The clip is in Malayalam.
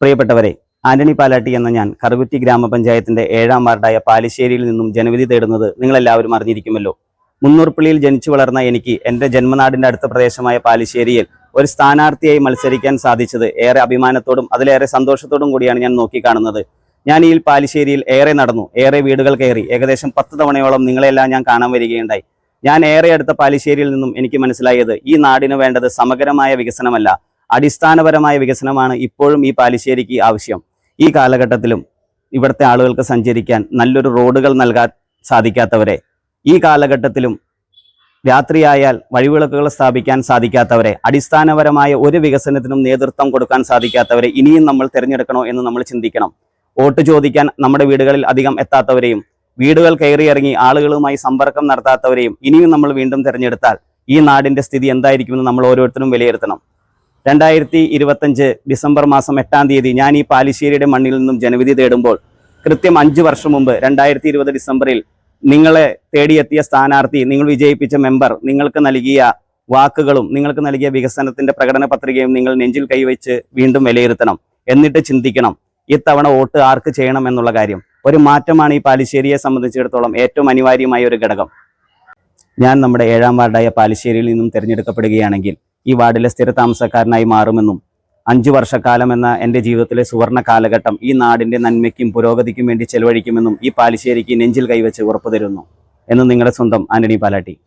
പ്രിയപ്പെട്ടവരെ ആന്റണി പാലാട്ടി എന്ന ഞാൻ കറുകുറ്റി ഗ്രാമപഞ്ചായത്തിന്റെ ഏഴാം വാർഡായ പാലിശ്ശേരിയിൽ നിന്നും ജനവിധി തേടുന്നത് നിങ്ങളെല്ലാവരും അറിഞ്ഞിരിക്കുമല്ലോ. മുന്നൂർപ്പള്ളിയിൽ ജനിച്ചു വളർന്ന എനിക്ക് എന്റെ ജന്മനാടിന്റെ അടുത്ത പ്രദേശമായ പാലിശ്ശേരിയിൽ ഒരു സ്ഥാനാർത്ഥിയായി മത്സരിക്കാൻ സാധിച്ചത് ഏറെ അഭിമാനത്തോടും അതിലേറെ സന്തോഷത്തോടും കൂടിയാണ് ഞാൻ നോക്കിക്കാണുന്നത്. ഞാൻ ഈ പാലിശ്ശേരിയിൽ ഏറെ നടന്നു ഏറെ വീടുകൾ കയറി ഏകദേശം പത്ത് തവണയോളം നിങ്ങളെല്ലാം ഞാൻ കാണാൻ വരികയുണ്ടായി. ഞാൻ ഏറെ അടുത്ത പാലിശ്ശേരിയിൽ നിന്നും എനിക്ക് മനസ്സിലായത് ഈ നാടിന് വേണ്ടത് സമഗ്രമായ വികസനമല്ല അടിസ്ഥാനപരമായ വികസനമാണ് ഇപ്പോഴും ഈ പാലിശ്ശേരിക്ക് ആവശ്യം. ഈ കാലഘട്ടത്തിലും ഇവിടുത്തെ ആളുകൾക്ക് സഞ്ചരിക്കാൻ നല്ലൊരു റോഡുകൾ നൽകാൻ സാധിക്കാത്തവരെ ഈ കാലഘട്ടത്തിലും രാത്രിയായാൽ വഴിവിളക്കുകൾ സ്ഥാപിക്കാൻ സാധിക്കാത്തവരെ അടിസ്ഥാനപരമായ ഒരു വികസനത്തിനും നേതൃത്വം കൊടുക്കാൻ സാധിക്കാത്തവരെ ഇനിയും നമ്മൾ തിരഞ്ഞെടുക്കണോ എന്ന് നമ്മൾ ചിന്തിക്കണം. വോട്ട് ചോദിക്കാൻ നമ്മുടെ വീടുകളിൽ അധികം എത്താത്തവരെയും വീടുകൾ കയറിയിറങ്ങി ആളുകളുമായി സമ്പർക്കം നടത്താത്തവരെയും ഇനിയും നമ്മൾ വീണ്ടും തിരഞ്ഞെടുത്താൽ ഈ നാടിന്റെ സ്ഥിതി എന്തായിരിക്കുമെന്ന് നമ്മൾ ഓരോരുത്തരും വിലയിരുത്തണം. രണ്ടായിരത്തി ഇരുപത്തഞ്ച് ഡിസംബർ മാസം എട്ടാം തീയതി ഞാൻ ഈ പാലിശ്ശേരിയുടെ മണ്ണിൽ നിന്നും ജനവിധി തേടുമ്പോൾ കൃത്യം അഞ്ച് വർഷം മുമ്പ് രണ്ടായിരത്തി ഇരുപത് ഡിസംബറിൽ നിങ്ങളെ തേടിയെത്തിയ സ്ഥാനാർത്ഥി നിങ്ങൾ വിജയിപ്പിച്ച മെമ്പർ നിങ്ങൾക്ക് നൽകിയ വാക്കുകളും നിങ്ങൾക്ക് നൽകിയ വികസനത്തിന്റെ പ്രകടന പത്രികയും നിങ്ങൾ നെഞ്ചിൽ കൈവച്ച് വീണ്ടും വിലയിരുത്തണം. എന്നിട്ട് ചിന്തിക്കണം ഇത്തവണ വോട്ട് ആർക്ക് ചെയ്യണം എന്നുള്ള കാര്യം. ഒരു മാറ്റമാണ് ഈ പാലിശ്ശേരിയെ സംബന്ധിച്ചിടത്തോളം ഏറ്റവും അനിവാര്യമായ ഒരു ഘടകം. ഞാൻ നമ്മുടെ ഏഴാം വാർഡായ പാലിശ്ശേരിയിൽ നിന്നും തിരഞ്ഞെടുക്കപ്പെടുകയാണെങ്കിൽ ഈ വാർഡിലെ സ്ഥിര താമസക്കാരനായി മാറുമെന്നും അഞ്ചു വർഷക്കാലം എന്ന എന്റെ ജീവിതത്തിലെ സുവർണ കാലഘട്ടം ഈ നാടിന്റെ നന്മയ്ക്കും പുരോഗതിക്കും വേണ്ടി ചെലവഴിക്കുമെന്നും ഈ പാലിശ്ശേരിക്ക് നെഞ്ചിൽ കൈവച്ച് ഉറപ്പു തരുന്നു എന്ന് നിങ്ങളുടെ സ്വന്തം ആന്റണി പാലാട്ടി.